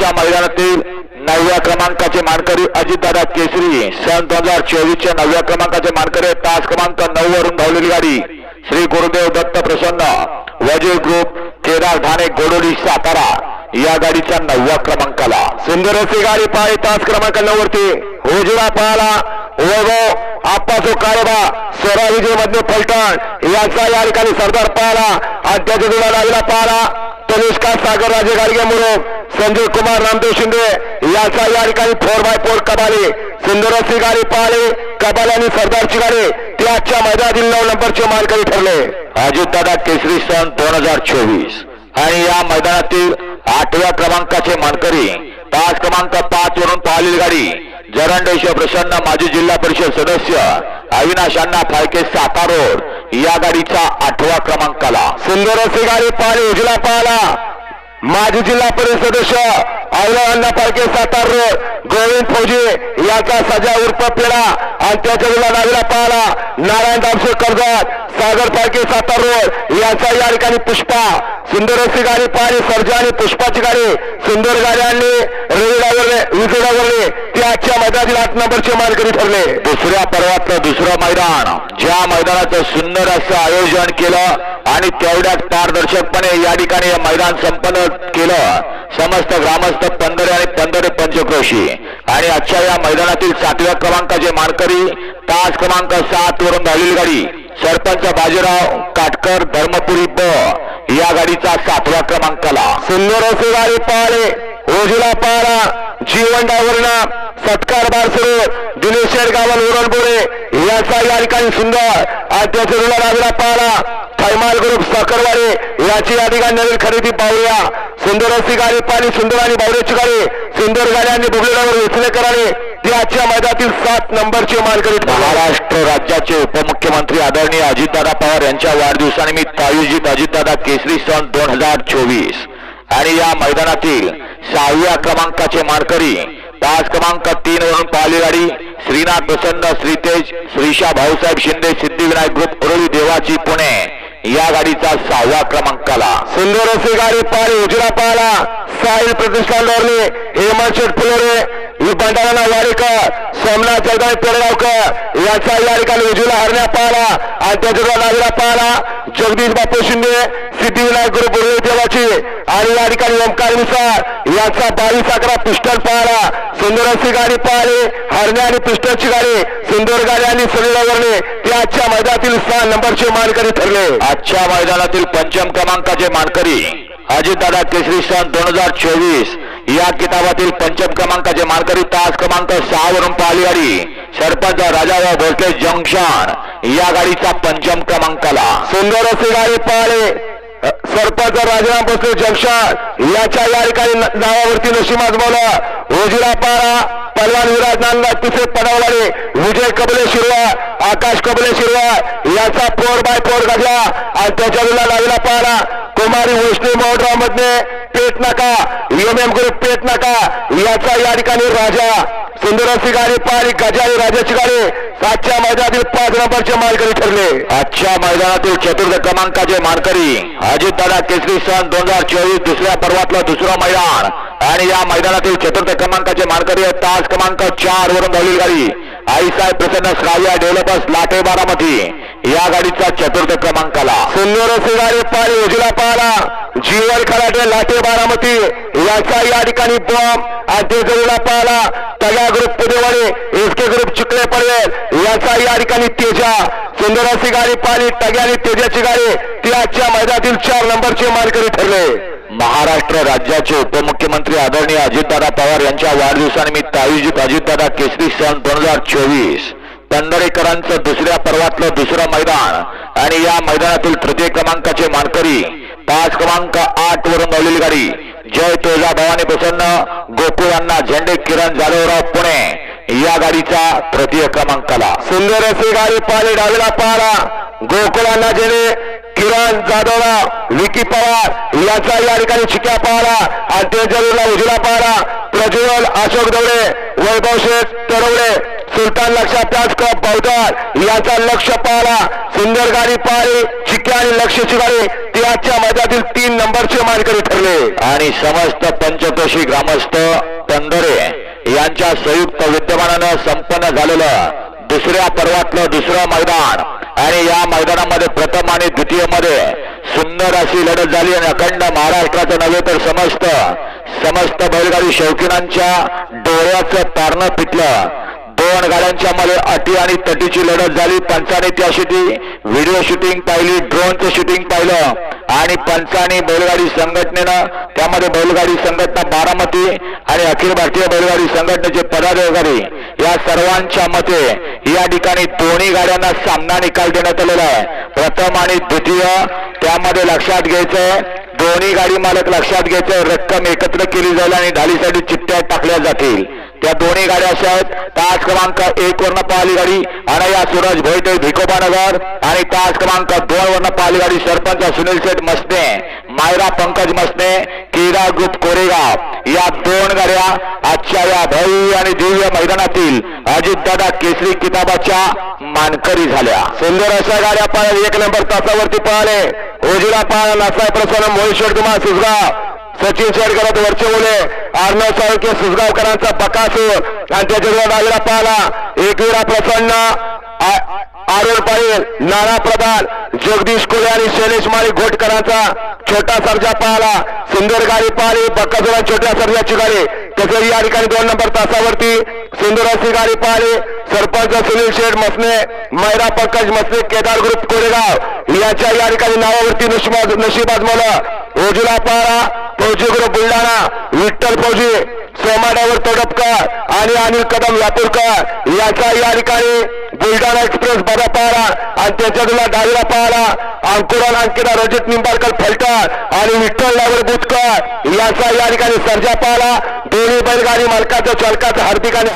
आजच्या मैदानातील नवव्या क्रमांकाचे मानकरी अजितदादा केसरी सन दोन हजार चोवीसच्या नवव्या क्रमांकाचे मानकरी तास क्रमांक नऊ वरून धावलेली गाडी श्री गुरुदेव दत्त प्रसन्न वजीर ग्रुप केदार ठाणे गोडोली सातारा या गाडीच्या नवव्या क्रमांकाला. सुंदर अशी गाडी पाळी तास क्रमांक नऊ वरती उजवा पाहाला वैभव आप्पासो कारोबा सोरा विजय मधले फलटण. याचा या ठिकाणी सरदार पाहाला आणि त्याच्या जुळा लागला पाहाला तनिष्का सागर राजे गाडगे मुरुम संजय कुमार रामदेव शिंदे याचा या ठिकाणी फोर बाय फोर कबाली. सुंदर गाडी पाहिली कबाली आणि सरदारची गाडी त्याच्या आजच्या मैदानातील नऊ नंबरचे मालकरी ठरले. अजितदादा केसरी सन दोन हजार चोवीस. आणि या मैदानातील आठव्या क्रमांकाचे मानकरी पाच क्रमांक पाच वरून पाहिलेली गाडी जरंडेश्वर प्रसन्न माजी जिल्हा परिषद सदस्य अविनाश अण्णा फाळके रोड या गाडीच्या आठव्या क्रमांकाला. सुंदर असे गाडी पाणी उजला पाहला माजी जिल्हा परिषद सदस्य अवला अण्णा पालके सातार रोड गोविंद फौजी याचा सजा उर्फ पेडा आणि त्याच्या विला नावीला पाहला नारायण दामशे कर्जत सागर पालके सातार रोड याचा या ठिकाणी पुष्पा सुंदर अशी गाडी पाहिली सर्जा आणि पुष्पाची गाडी. सुंदर गाड्यांनी विजय विजयडावरले ते आजच्या मैदानातील आठ नंबरचे मालकरी ठरले. दुसऱ्या पर्वातलं दुसरं मैदान. ज्या मैदानाचं सुंदर असं आयोजन केलं आणि तेवढ्याच पारदर्शकपणे या ठिकाणी हे मैदान संपन्न केलं. समस्त ग्रामस्थ पंधरे आणि पंधरे पंचक्रोशी. आणि आजच्या या मैदानातील सातव्या क्रमांकाचे मानकरी तास क्रमांक सात वरून धावलेली गाडी. सरपंच बाजीराव काटकर धर्मपुरी ब. या गाडीचा सातव्या क्रमांकाला. सुंदर असे गाडी पाहले ओझीला पाहला जीवन डावरणा सत्कार बारसरो दिनेश गावन उरणपुरे याचा या ठिकाणी सुंदर आद्याचरूला बाजूला पाहला थैमाल ग्रुप साखरवाडे याची या ठिकाणी नवीन खरेदी पाहूया. सुंदर अशी गाडी पाहिली सुंदर आणि बावऱ्याची गाडी सुंदर गाड्यांनी बुबलेल्यावर करावे त्याच्या आजच्या मैदानातील सात नंबरची मालकरीत महाराष्ट्र राज्याचे उपमुख्यमंत्री आदरणीय अजितदादा पवार यांच्या वाढदिवसानिमित्त आयोजित अजितदादा केसरी सन दोन हजार चोवीस. आणि या मैदानातील सहाव्या क्रमांकाचे मानकरी पाच क्रमांक तीन वरून पाहिली गाडी श्रीनाथ प्रसन्न श्रीतेज श्रीशा भाऊसाहेब शिंदे सिद्धिविनायक ग्रुप उरळी देवाची पुणे या गाडीचा सहाव्या क्रमांकाला. सुंदर अशी गाडी पाहिली उजरा पाहिला साहिल प्रतिष्ठान डोरले हेमंत शेठ फुलोरे ही भंडारा वाडेकर सोमनाथ जगदाय पेडगावकर याचा या ठिकाणी उजूला हरण्या पाहिला आणि त्याच्या नावीला पाहिला जगदीश बापू शिंदे सिद्धिविनायक गुरु गुरु देवाची आणि या ठिकाणी ओंकार मिसाळ याचा बावीस अकरा पिस्टल पाहिला सुंदरांची गाडी पाहिली हरण्या आणि पिस्टलची गाडी। सुंदर गाडी आणि सलिलावरणे ते आजच्या मैदानातील सहा नंबरचे मानकरी ठरले। आजच्या मैदानातील पंचम क्रमांकाचे मानकरी अजितदादा केसरी सन दोन हजार चोवीस. या किताबातील पंचम क्रमांकाचे मानकरी तास क्रमांक सहा वरून पाहिली गाडी. सरपंच राजाभाऊ भोसले जंक्शन. या गाडीचा पंचम क्रमांकाला. सुंदर असे गाडी पाहिली सरपंच राजाराम भोसले जंक्शन. याच्या या ठिकाणी नावावरती नशीब बोला ओजिरा पारा पलवान विराज नांदा तिथे पडवलाडे विजय कबले शिरवा आकाश कबले शिरवा याचा फोर बाय फोर घडला आणि त्याच्या वेळेला लागला पारा. कुमारी वैष्णव मोहनराव पेट नाका. एम एम पेट नाका. याचा या ठिकाणी राजा सुंदर गाडी पाहिली गजा राजाची गाडी. सातच्या मैदानातील पाच नंबरचे मालकरी ठरले. आजच्या मैदानातील चतुर्थ क्रमांकाचे मानकरी अजितदादा केसरी सन दोन हजार चोवीस दुसऱ्या पर्वातलं दुसरं मैदान. आणि या मैदानातील चतुर्थ क्रमांकाचे मानकरी तास क्रमांक चार वरून धावली गाडी. आईसाहेब प्रसन्न श्राव्या डेव्हलपर्स लाटे बारामती या गाडीचा चतुर्थ क्रमांकाला. सुंदर अशी गाडी उजला पाला जीवन खराटे लाटे बारामती याचा या ठिकाणी बॉम्ब आद्यजरूला पाला तगा ग्रुप पुदेवाडे एसके ग्रुप चुकले पडेल. याचा या ठिकाणी तेजा. सुंदर गाडी पाहिली टग्या आणि तेजाची गाडी ती आजच्या मैदानातील चार नंबरचे मालकरी ठरले. महाराष्ट्र राज्याचे उपमुख्यमंत्री आदरणीय अजितदादा पवार यांच्या वाढदिवसानिमित्त आयोजित अजितदादा केसरी सन दोन हजार चोवीस. पंढरेकरांचं दुसऱ्या पर्वातलं दुसरं मैदान आणि या मैदानातील तृतीय क्रमांकाचे मानकरी पाच क्रमांक आठ वरून धावलेली गाडी. जय तुळजा भवानी प्रसन्न. गोकुळ यांना झेंडे किरण जाधवराव पुणे या गाडीचा तृतीय क्रमांकाला. सुंदर अशी गाडी पाहिली डावीला पाहला गोकुळांना जेणे किरण जाधवला विकी पवार याचा या ठिकाणी चिक्या पाहला आणि त्याच्या उजला पाहला प्रज्वल अशोक दवडे वैभव शेख तरवडे सुलतान लक्षा त्याच क्लब बौद्धार याचा लक्ष पाहला सुंदर गाडी पाहिली चिक्या आणि लक्षची गाडी ती ते आजच्या मैदानातील तीन नंबरचे मानकरी ठरले. आणि समस्त पंचकोशी ग्रामस्थ तंदरे यांच्या संयुक्त विद्यमानानं संपन्न झालेलं दुसऱ्या पर्वातलं दुसरं मैदान. आणि या मैदानामध्ये प्रथम आणि द्वितीयमध्ये सुंदर अशी लढत झाली आणि अखंड महाराष्ट्राचं नव्हे तर समस्त समस्त बैलगाडी शौकीनांच्या डोळ्याचं तारणं पिटलं दोन गाड्यांच्या मध्ये अटी आणि तटीची लढत झाली. पंचाने त्या ती व्हिडिओ शूटिंग पाहिली ड्रोनचं शूटिंग पाहिलं. आणि पंचाने बैलगाडी संघटनेनं त्यामध्ये बैलगाडी संघटना बारामती आणि अखिल भारतीय बैलगाडी संघटनेचे पदाधिकारी या सर्वांच्या मते या ठिकाणी दोन्ही गाड्यांना सामना निकाल देण्यात आलेला आहे. प्रथम आणि द्वितीय त्यामध्ये लक्षात घ्यायचंय दोन्ही गाडी मालक लक्षात घ्यायचं रक्कम एकत्र केली जाईल आणि ढालीसाठी चिठ्ठ्या टाकल्या जातील. त्या दोन्ही गाड्या अशा आहेत तास क्रमांक एक वरनं पाहिली गाडी अनया सूरज भोईटे भिकोबानगर आणि तास क्रमांक दोन वरनं पाहिली गाडी सरपंच सुनील शेठ मसने मायरा पंकज मसने क्रीडा ग्रुप कोरेगाव. या दोन गाड्या आजच्या या भव्य आणि दिव्य मैदानातील अजितदादा केसरी किताबाच्या मानकरी झाल्या. सुंदर अशा गाड्या पळाल्या एक नंबर तासावरती पळाले. ओजिला पळाला नासाय प्रसन्न मोहिश्वर कुमार सुसगाव सचिन शेडकरात वरचे बोले अर्णव साळके सुसगावकरांचा बकासूर. आणि त्याच्या डावीला पाहला एकविरा प्रसन्न. आ- पाटील नाना प्रधान जगदीश कुले आणि शैलेश माळी घोटकरांचा छोटा सर्जा पाहला. सुंदर गाडी पाहिली. बक्कासूर छोट्या सर्जाची गाडी. तसेच या ठिकाणी दोन नंबर तासावरती सुंदर अशी गाडी पाहिली. सरपंच सुनील शेठ मसने मैरा पंकज मसने केदार ग्रुप कोरेगाव. याच्या या ठिकाणी नावावरती नशिबाज नशिबाज मला ओजुला पारा फौजी ग्रुप बुलढाणा. विठ्ठल फौजी. सोमाड्यावर तोडपकर आणि अनिल कदम लातूरकर याच्या या ठिकाणी बुलढाणा एक्सप्रेस बरा पाहला आणि त्याच्या डावीला पाहला अंकुरान अंकिता रजत निंबाळकर फलटर आणि विठ्ठल लावर बुचकर याचा या ठिकाणी सर्जा पाहला दोन्ही बैलगाडी मालकाचं चालकाचं हार्दिक आणि